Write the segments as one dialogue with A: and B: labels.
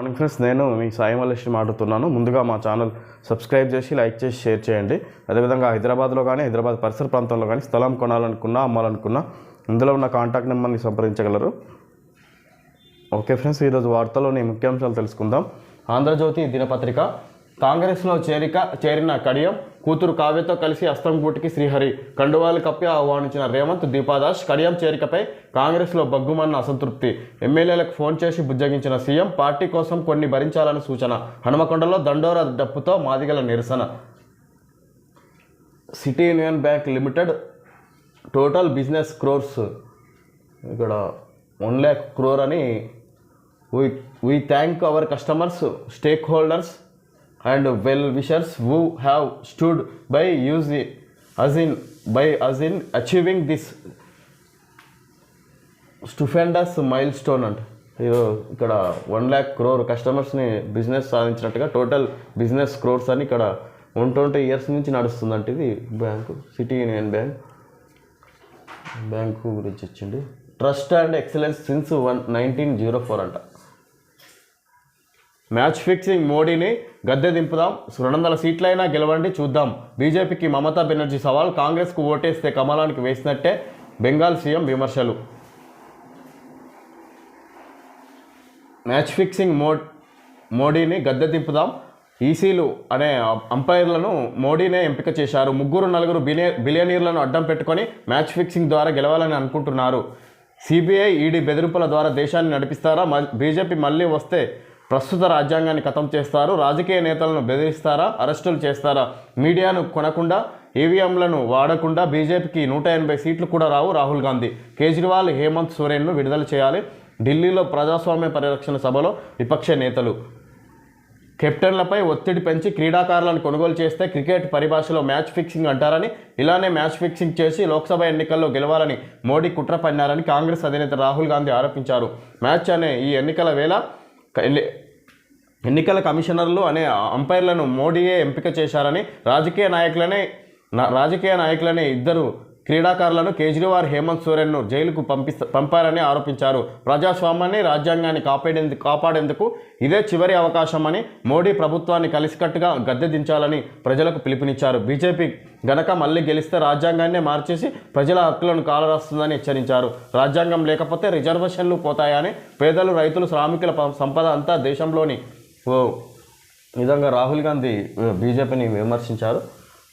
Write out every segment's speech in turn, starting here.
A: Morning friends నేను మీ సాయి మల్లేశ్వరి మాట్లాడుతున్నాను. ముందుగా మా ఛానల్ సబ్స్క్రైబ్ చేసి లైక్ చేసి షేర్ చేయండి. అదేవిధంగా హైదరాబాద్లో కానీ హైదరాబాద్ పరిసర ప్రాంతంలో కానీ స్థలం కొనాలనుకున్నా అమ్మాలనుకున్నా ఇందులో ఉన్న కాంటాక్ట్ నెంబర్ని సంప్రదించగలరు. ఓకే ఫ్రెండ్స్ ఈరోజు వార్తలోని ముఖ్యాంశాలు తెలుసుకుందాం. ఆంధ్రజ్యోతి దినపత్రిక. కాంగ్రెస్లో చేరిక చేరిన కడియం కూతురు కావ్యతో కలిసి అస్తంగూటికి శ్రీహరి కండువాలు కప్పి ఆహ్వానించిన రేవంత్ దీపాదాస్ కడియం చేరికపై కాంగ్రెస్లో బగ్గుమన్న అసంతృప్తి. ఎమ్మెల్యేలకు ఫోన్ చేసి బుజ్జగించిన సీఎం పార్టీ కోసం కొన్ని భరించాలని సూచన. హనుమకొండలో దండోరా డప్పుతో మాదిగల నిరసన. City union bank limited total business crores. ఇక్కడ వన్ ల్యాక్ క్రోర్ అని. We we thank our customers stakeholders and well wishers who have stood by us again by again achieving this stupendous milestone అంట. ఇక్కడ వన్ ల్యాక్ క్రోర్ కస్టమర్స్ని బిజినెస్ సాధించినట్టుగా total business crores అని ఇక్కడ one twenty years నుంచి నడుస్తుందంట ఇది bank city union bank bank గురించి వచ్చింది. Trust and excellence since one nineteen zero four అంట. మ్యాచ్ ఫిక్సింగ్ మోడీని గద్దె దింపుదాం. రెండు వందల సీట్లైనా గెలవండి చూద్దాం. బీజేపీకి మమతా బెనర్జీ సవాల్ కాంగ్రెస్కు ఓటేస్తే కమలానికి వేసినట్టే బెంగాల్ సీఎం విమర్శలు. మ్యాచ్ ఫిక్సింగ్ మో మోడీని గద్దె దింపుదాం. ఈసీలు అనే అంపైర్లను మోడీనే ఎంపిక చేశారు. ముగ్గురు నలుగురు బిలియ బిలియనీర్లను అడ్డం పెట్టుకొని మ్యాచ్ ఫిక్సింగ్ ద్వారా గెలవాలని అనుకుంటున్నారు. సిబిఐ ఈడీ బెదిరింపుల ద్వారా దేశాన్ని నడిపిస్తారా? బీజేపీ మళ్ళీ వస్తే ప్రస్తుత రాజ్యాంగాన్ని ఖతం చేస్తారు? రాజకీయ నేతలను బెదిరిస్తారా? అరెస్టులు చేస్తారా? మీడియాను కొనకుండా ఈవీఎంలను వాడకుండా బీజేపీకి నూట ఎనభై సీట్లు కూడా రావు రాహుల్ గాంధీ. కేజ్రీవాల్ హేమంత్ సోరెన్ను విడుదల చేయాలి. ఢిల్లీలో ప్రజాస్వామ్య పరిరక్షణ సభలో విపక్ష నేతలు. కెప్టెన్లపై ఒత్తిడి పెంచి క్రీడాకారులను కొనుగోలు చేస్తే క్రికెట్ పరిభాషలో మ్యాచ్ ఫిక్సింగ్ అంటారని ఇలానే మ్యాచ్ ఫిక్సింగ్ చేసి లోక్సభ ఎన్నికల్లో గెలవాలని మోడీ కుట్ర పన్నారని కాంగ్రెస్ అధినేత రాహుల్ గాంధీ ఆరోపించారు. మ్యాచ్ అనే ఈ ఎన్నికల వేళ ఎన్నికల కమిషనర్లు అనే అంపైర్లను మోడీయే ఎంపిక చేశారని రాజకీయ నాయకులనే నా- రాజకీయ నాయకులనే ఇద్దరు క్రీడాకారులను కేజ్రీవాల్ హేమంత్ సోరెన్ను జైలుకు పంపిస్త పంపారని ఆరోపించారు. ప్రజాస్వామ్యాన్ని రాజ్యాంగాన్ని కాపాడేందుకు కాపాడేందుకు ఇదే చివరి అవకాశమని మోడీ ప్రభుత్వాన్ని కలిసికట్టుగా గద్దె దించాలని ప్రజలకు పిలుపునిచ్చారు. బీజేపీ గనక మళ్ళీ గెలిస్తే రాజ్యాంగాన్నే మార్చేసి ప్రజల హక్కులను కాలరాస్తుందని హెచ్చరించారు. రాజ్యాంగం లేకపోతే రిజర్వేషన్లు పోతాయని పేదలు రైతులు శ్రామికుల సంపద అంతా దేశంలోని ఓ విధంగా రాహుల్ గాంధీ బీజేపీని విమర్శించారు.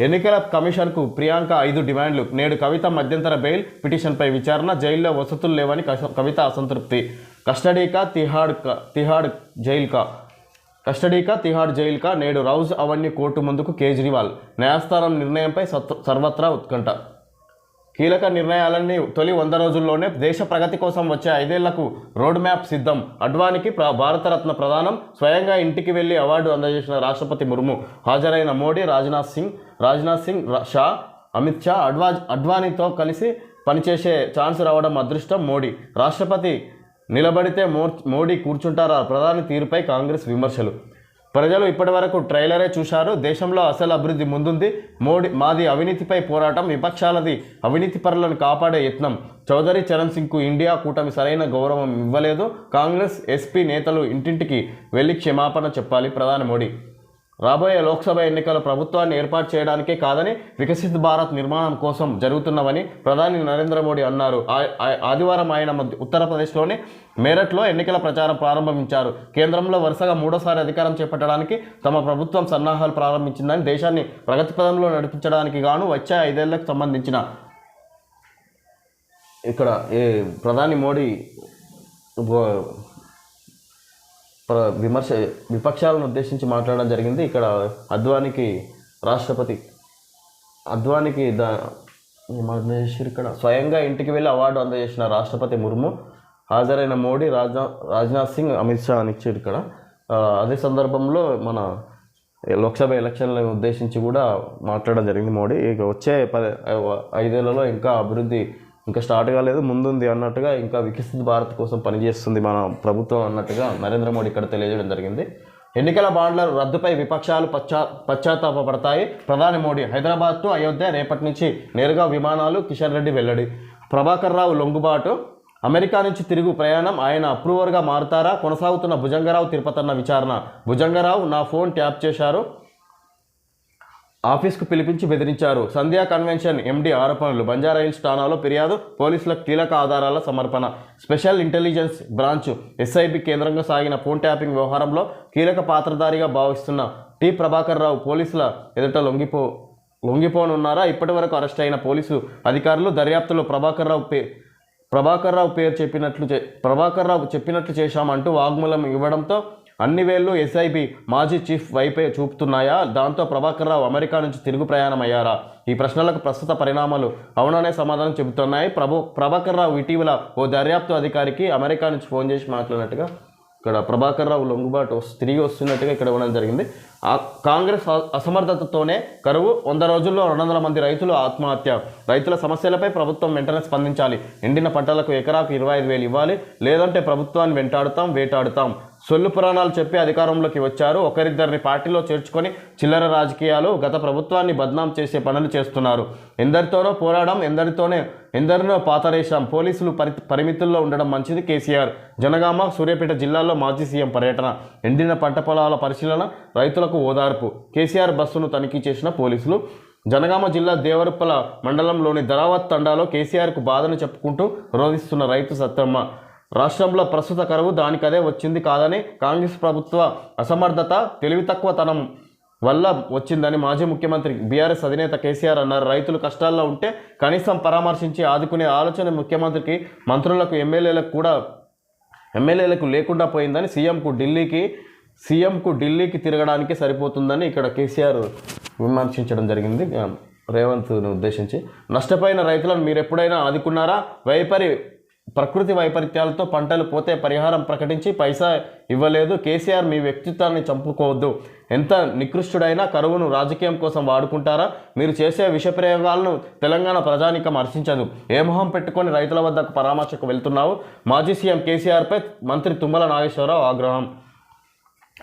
A: ఎన్నికల కమిషన్కు ప్రియాంక ఐదు డిమాండ్లు. నేడు కవిత మధ్యంతర బెయిల్ పిటిషన్పై విచారణ. జైల్లో వసతులు లేవని కవిత అసంతృప్తి. కస్టడీకా తిహాడ్ తిహాడ్ జైల్కా? కస్టడీకా తిహార్ జైల్కా నేడు రౌజ్ అవన్నీ కోర్టు ముందుకు కేజ్రీవాల్. న్యాయస్థానం నిర్ణయంపై సత్- సర్వత్రా ఉత్కంఠ. కీలక నిర్ణయాలన్నీ తొలి వంద రోజుల్లోనే దేశ ప్రగతి కోసం వచ్చే ఐదేళ్ళకు రోడ్ మ్యాప్ సిద్ధం. అడ్వానికి ప్ర భారతరత్న ప్రధానం. స్వయంగా ఇంటికి వెళ్ళి అవార్డు అందజేసిన రాష్ట్రపతి ముర్ము. హాజరైన మోడీ రాజ్నాథ్ సింగ్ రాజ్నాథ్ సింగ్ షా అమిత్ షా అడ్వా అడ్వానీతో కలిసి పనిచేసే ఛాన్స్ రావడం అదృష్టం మోడీ. రాష్ట్రపతి నిలబడితే మో మోడీ కూర్చుంటారా? ప్రధాని తీరుపై కాంగ్రెస్ విమర్శలు. ప్రజలు ఇప్పటివరకు ట్రైలరే చూశారు. దేశంలో అసలు అభివృద్ధి ముందుంది. మోడీ మాది అవినీతిపై పోరాటం విపక్షాలది అవినీతి పరులను కాపాడే యత్నం. చౌదరి చరణ్ సింగ్కు ఇండియా కూటమి సరైన గౌరవం ఇవ్వలేదు. కాంగ్రెస్ ఎస్పీ నేతలు ఇంటింటికి వెళ్ళి క్షమాపణ చెప్పాలి ప్రధాని మోడీ. రాబోయే లోక్సభ ఎన్నికల ప్రభుత్వాన్ని ఏర్పాటు చేయడానికే కాదని వికసిత్ భారత్ నిర్మాణం కోసం జరుగుతున్నవని ప్రధాని నరేంద్ర మోడీ అన్నారు. ఆ- ఆదివారం ఆయన ఉత్తరప్రదేశ్లోని మేరట్లో ఎన్నికల ప్రచారం ప్రారంభించారు. కేంద్రంలో వరుసగా మూడోసారి అధికారం చేపట్టడానికి తమ ప్రభుత్వం సన్నాహాలు ప్రారంభించిందని దేశాన్ని ప్రగతి పదంలో నడిపించడానికి గాను వచ్చే ఐదేళ్ళకు సంబంధించిన ఇక్కడ ఏ ప్రధాని మోడీ విమర్శ విపక్షాలను ఉద్దేశించి మాట్లాడడం జరిగింది. ఇక్కడ అద్వానికి రాష్ట్రపతి అద్వానికి దా ఏమన్నారు ఇక్కడ స్వయంగా ఇంటికి వెళ్ళి అవార్డు అందజేసిన రాష్ట్రపతి ముర్ము. హాజరైన మోడీ రాజ్నా రాజ్నాథ్ సింగ్ అమిత్ షా అని ఇచ్చారు ఇక్కడ. అదే సందర్భంలో మన లోక్సభ ఎలక్షన్లను ఉద్దేశించి కూడా మాట్లాడడం జరిగింది మోడీ. ఇక వచ్చే పది ఐదేళ్ళలో ఇంకా అభివృద్ధి ఇంకా స్టార్ట్ కాలేదు ముందుంది అన్నట్టుగా ఇంకా వికసిత భారత్ కోసం పనిచేస్తుంది మన ప్రభుత్వం అన్నట్టుగా నరేంద్ర మోడీ ఇక్కడ తెలియజేయడం జరిగింది. ఎన్నికల బాండ్ల రద్దుపై విపక్షాలు పశ్చా పశ్చాత్తాపడతాయి ప్రధాని మోడీ హైదరాబాద్ టు అయోధ్య రేపటి నుంచి నేరుగా విమానాలు కిషన్ రెడ్డి వెల్లడి. ప్రభాకర్ రావు లొంగుబాటు. అమెరికా నుంచి తిరుగు ప్రయాణం ఆయన అప్రూవర్గా మారుతారా? కొనసాగుతున్న భుజంగరావు తిరుపతన్న విచారణ. భుజంగరావు నా ఫోన్ ట్యాప్ చేశారు. ఆఫీస్కు పిలిపించి బెదిరించారు. సంధ్యా కన్వెన్షన్ ఎండి ఆరోపణలు. బంజారా హిల్స్ ఫిర్యాదు పోలీసులకు కీలక ఆధారాల సమర్పణ. స్పెషల్ ఇంటెలిజెన్స్ బ్రాంచ్ ఎస్ఐబి కేంద్రంగా సాగిన ఫోన్ ట్యాపింగ్ వ్యవహారంలో కీలక పాత్రధారిగా భావిస్తున్న టి. ప్రభాకర్ రావు పోలీసుల ఎదుట లొంగిపో లొంగిపోనున్నారా? ఇప్పటి వరకు అరెస్ట్ అయిన పోలీసు అధికారులు దర్యాప్తులో ప్రభాకర్ రావు పే ప్రభాకర్ రావు పేరు చెప్పినట్లు చే ప్రభాకర్ రావు చెప్పినట్లు చేశామంటూ వాగ్మూలం ఇవ్వడంతో అన్ని వేళ్ళు ఎస్ఐబి మాజీ చీఫ్ వైపే చూపుతున్నాయా? దాంతో ప్రభాకర్ రావు అమెరికా నుంచి తిరుగు ప్రయాణం అయ్యారా ఈ ప్రశ్నలకు ప్రస్తుత పరిణామాలు అవుననే సమాధానం చెబుతున్నాయి. ప్రభు ప్రభాకర్ రావు ఇటీవల ఓ దర్యాప్తు అధికారికి అమెరికా నుంచి ఫోన్ చేసి మాట్లాడినట్టుగా ఇక్కడ ప్రభాకర్ రావు లొంగుబాటు వస్తు- తిరిగి వస్తున్నట్టుగా ఇక్కడ ఇవ్వడం జరిగింది. కాంగ్రెస్ అసమర్థతతోనే కరువు వంద రోజుల్లో రెండు వందల మంది రైతులు ఆత్మహత్య. రైతుల సమస్యలపై ప్రభుత్వం వెంటనే స్పందించాలి. ఎండిన పంటలకు ఎకరాకు ఇరవై ఐదు వేలు ఇవ్వాలి. లేదంటే ప్రభుత్వాన్ని వెంటాడుతాం వేటాడుతాం. సొల్లు పురాణాలు చెప్పి అధికారంలోకి వచ్చారు. ఒకరిద్దరిని పార్టీలో చేర్చుకొని చిల్లర రాజకీయాలు గత ప్రభుత్వాన్ని బద్నాం చేసే పనులు చేస్తున్నారు. ఎందరితోనో పోరాడం ఎందరితోనే ఎందరినో పాతరేశాం. పోలీసులు పరి పరిమితుల్లో ఉండడం మంచిది కేసీఆర్. జనగామ సూర్యాపేట జిల్లాలో మాజీ సీఎం పర్యటన. ఎండిన పంట పొలాల పరిశీలన రైతులకు ఓదార్పు. కేసీఆర్ బస్సును తనిఖీ చేసిన పోలీసులు జనగామ జిల్లా దేవరుప్పల మండలంలోని ధరావత్ తండాలో కేసీఆర్కు బాధను చెప్పుకుంటూ రోధిస్తున్న రైతు సత్తమ్మ రాష్ట్రంలో ప్రస్తుత కరువు దానికదే వచ్చింది కాదని కాంగ్రెస్ ప్రభుత్వ అసమర్థత తెలివి తక్కువతనం వల్ల వచ్చిందని మాజీ ముఖ్యమంత్రి బీఆర్ఎస్ అధినేత కేసీఆర్ అన్నారు. రైతులు కష్టాల్లో ఉంటే కనీసం పరామర్శించి ఆదుకునే ఆలోచన ముఖ్యమంత్రికి మంత్రులకు ఎమ్మెల్యేలకు కూడా ఎమ్మెల్యేలకు లేకుండా పోయిందని సీఎంకు ఢిల్లీకి సీఎంకు ఢిల్లీకి తిరగడానికి సరిపోతుందని ఇక్కడ కేసీఆర్ విమర్శించడం జరిగింది. రేవంత్ను ఉద్దేశించి నష్టపోయిన రైతులను మీరు ఎప్పుడైనా ఆదుకున్నారా? వైపరి ప్రకృతి వైపరీత్యాలతో పంటలు పోతే పరిహారం ప్రకటించి పైసా ఇవ్వలేదు. కేసీఆర్ మీ వ్యక్తిత్వాన్ని చంపుకోవద్దు. ఎంత నికృష్టుడైనా కరువును రాజకీయం కోసం వాడుకుంటారా? మీరు చేసే విష ప్రయోగాలను తెలంగాణ ప్రజానికం హర్షించదు. ఏ మొహం పెట్టుకొని రైతుల వద్దకు పరామర్శకు వెళ్తున్నావు? మాజీ సీఎం కేసీఆర్పై మంత్రి తుమ్మల నాగేశ్వరరావు ఆగ్రహం.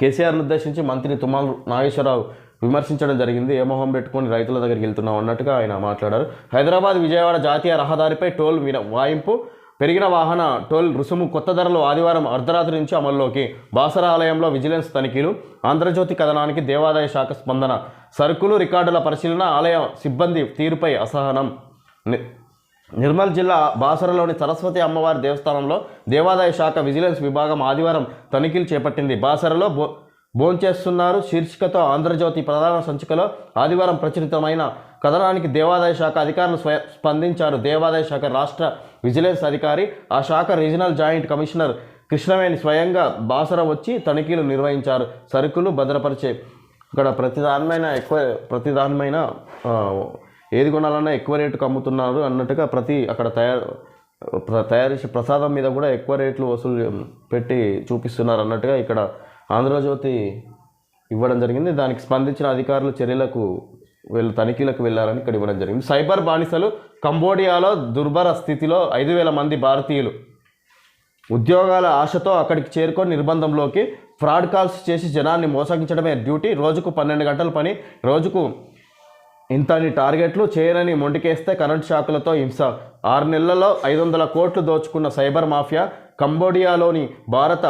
A: కేసీఆర్ను ఉద్దేశించి మంత్రి తుమ్మల నాగేశ్వరరావు విమర్శించడం జరిగింది. ఏ మొహం పెట్టుకొని రైతుల దగ్గరికి వెళ్తున్నాం అన్నట్టుగా ఆయన మాట్లాడారు. హైదరాబాద్ విజయవాడ జాతీయ రహదారిపై టోల్ వాయింపు పెరిగిన వాహన టోల్ రుసుము కొత్త ధరలు ఆదివారం అర్ధరాత్రి నుంచి అమల్లోకి. బాసర ఆలయంలో విజిలెన్స్ తనిఖీలు ఆంధ్రజ్యోతి కథనానికి దేవాదాయ శాఖ స్పందన. సరుకులు రికార్డుల పరిశీలన ఆలయ సిబ్బంది తీరుపై అసహనం. ని- నిర్మల్ జిల్లా బాసరలోని సరస్వతి అమ్మవారి దేవస్థానంలో దేవాదాయ శాఖ విజిలెన్స్ విభాగం ఆదివారం తనిఖీలు చేపట్టింది. బాసరలో భో భోంచేస్తున్నారు శీర్షికతో ఆంధ్రజ్యోతి ప్రధాన సంచికలో ఆదివారం ప్రచురితమైన కథనానికి దేవాదాయ శాఖ అధికారులు స్వయ స్పందించారు. దేవాదాయ శాఖ రాష్ట్ర విజిలెన్స్ అధికారి ఆ శాఖ రీజనల్ జాయింట్ కమిషనర్ కృష్ణవేణి స్వయంగా బాసర వచ్చి తనిఖీలు నిర్వహించారు. సరుకులు భద్రపరిచే ఇక్కడ ప్రతిదానమైన ఎక్కువ ప్రతిదానమైన ఏది కొనాలన్నా ఎక్కువ రేటుకు అమ్ముతున్నారు అన్నట్టుగా ప్రతి అక్కడ తయారు తయారు చేసే ప్రసాదం మీద కూడా ఎక్కువ రేట్లు వసూలు పెట్టి చూపిస్తున్నారు అన్నట్టుగా ఇక్కడ ఆంధ్రజ్యోతి ఇవ్వడం జరిగింది. దానికి స్పందించిన అధికారులు చర్యలకు వీళ్ళు తనిఖీలకు వెళ్ళారని ఇక్కడ ఇవ్వడం జరిగింది. సైబర్ బానిసలు కంబోడియాలో దుర్భర స్థితిలో ఐదు వేల మంది భారతీయులు ఉద్యోగాల ఆశతో అక్కడికి చేరుకొని నిర్బంధంలోకి ఫ్రాడ్ కాల్స్ చేసి జనాన్ని మోసగించడమే డ్యూటీ. రోజుకు పన్నెండు గంటల పని రోజుకు ఇంతని టార్గెట్లు చేయరని మొండికేస్తే కరెంట్ షాకులతో హింస. ఆరు నెలల్లో ఐదు వందల కోట్లు దోచుకున్న సైబర్ మాఫియా కంబోడియాలోని భారత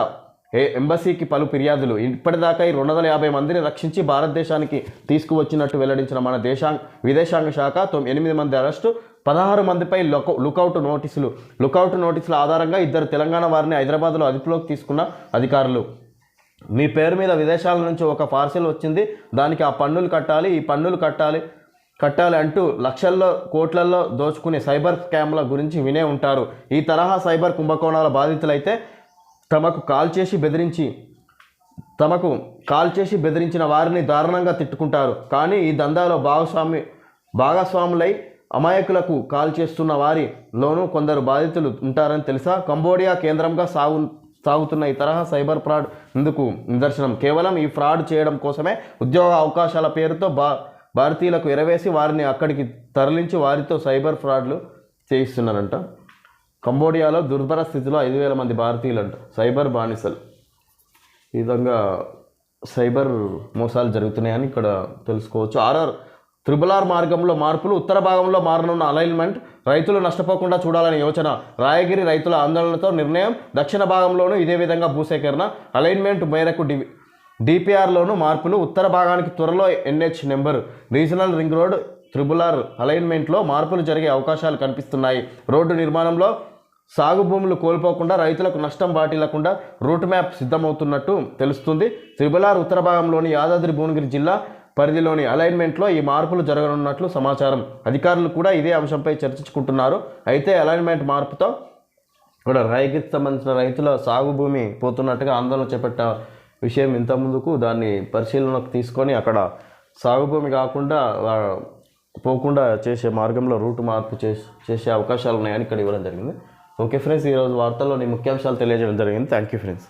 A: ఎంబసీకి పలు ఫిర్యాదులు. ఇప్పటిదాకా ఈ రెండు వందల యాభై మందిని రక్షించి భారతదేశానికి తీసుకువచ్చినట్టు వెల్లడించిన మన దేశాంగ విదేశాంగ శాఖ తొమ్ ఎనిమిది మంది అరెస్టు పదహారు మందిపై లుక లుకౌట్ నోటీసులు. లుకౌట్ నోటీసుల ఆధారంగా ఇద్దరు తెలంగాణ వారిని హైదరాబాద్లో అదుపులోకి తీసుకున్న అధికారులు. మీ పేరు మీద విదేశాల నుంచి ఒక పార్సిల్ వచ్చింది. దానికి ఆ పన్నులు కట్టాలి ఈ పన్నులు కట్టాలి కట్టాలి అంటూ లక్షల్లో కోట్లల్లో దోచుకునే సైబర్ స్కామ్ల గురించి వినే ఉంటారు. ఈ తరహా సైబర్ కుంభకోణాల బాధితులైతే తమకు కాల్ చేసి బెదిరించి తమకు కాల్ చేసి బెదిరించిన వారిని దారుణంగా తిట్టుకుంటారు. కానీ ఈ దందాలో భాగస్వామి భాగస్వాములై అమాయకులకు కాల్ చేస్తున్న వారిలోనూ కొందరు బాధితులు ఉంటారని తెలుసా? కంబోడియా కేంద్రంగా సాగు సాగుతున్న ఈ తరహా సైబర్ ఫ్రాడ్ ఇందుకు నిదర్శనం. కేవలం ఈ ఫ్రాడ్ చేయడం కోసమే ఉద్యోగ అవకాశాల పేరుతో బా భారతీయులకు ఎరవేసి వారిని అక్కడికి తరలించి వారితో సైబర్ ఫ్రాడ్లు చేయిస్తున్నారంట. కంబోడియాలో దుర్భర స్థితిలో ఐదు వేల మంది భారతీయులు అంట సైబర్ బానిసలు. ఈ విధంగా సైబర్ మోసాలు జరుగుతున్నాయని ఇక్కడ తెలుసుకోవచ్చు. ఆర్ఆర్ త్రిబుల్ ఆర్ మార్గంలో మార్పులు ఉత్తర భాగంలో మారనున్న అలైన్మెంట్ రైతులు నష్టపోకుండా చూడాలనే యోచన రాయగిరి రైతుల ఆందోళనతో నిర్ణయం దక్షిణ భాగంలోనూ ఇదే విధంగా భూసేకరణ అలైన్మెంట్ మేరకు డి డిపిఆర్లోను మార్పులు ఉత్తర భాగానికి త్వరలో NH number regional ring road triple R అలైన్మెంట్లో మార్పులు జరిగే అవకాశాలు కనిపిస్తున్నాయి. రోడ్డు నిర్మాణంలో సాగు భూములు కోల్పోకుండా రైతులకు నష్టం వాటిల్లకుండా రూట్ మ్యాప్ సిద్ధమవుతున్నట్టు తెలుస్తుంది. త్రిబుల్ ఆర్ ఉత్తర భాగంలోని యాదాద్రి భువనగిరి జిల్లా పరిధిలోని అలైన్మెంట్లో ఈ మార్పులు జరగనున్నట్లు సమాచారం. అధికారులు కూడా ఇదే అంశంపై చర్చించుకుంటున్నారు. అయితే అలైన్మెంట్ మార్పుతో కూడా రైతుకి సంబంధించిన రైతుల సాగు భూమి పోతున్నట్టుగా ఆందోళన చేపట్ట విషయం ఇంత ముందుకు దాన్ని పరిశీలనకు తీసుకొని అక్కడ సాగు భూమి కాకుండా పోకుండా చేసే మార్గంలో రూట్ మార్పు చేసే చేసే అవకాశాలు ఉన్నాయని ఇక్కడ ఇవ్వడం జరిగింది. ఓకే ఫ్రెండ్స్ ఈరోజు వార్తల్లోని ముఖ్యాంశాలు తెలియజేయడం జరిగింది. Thank you friends.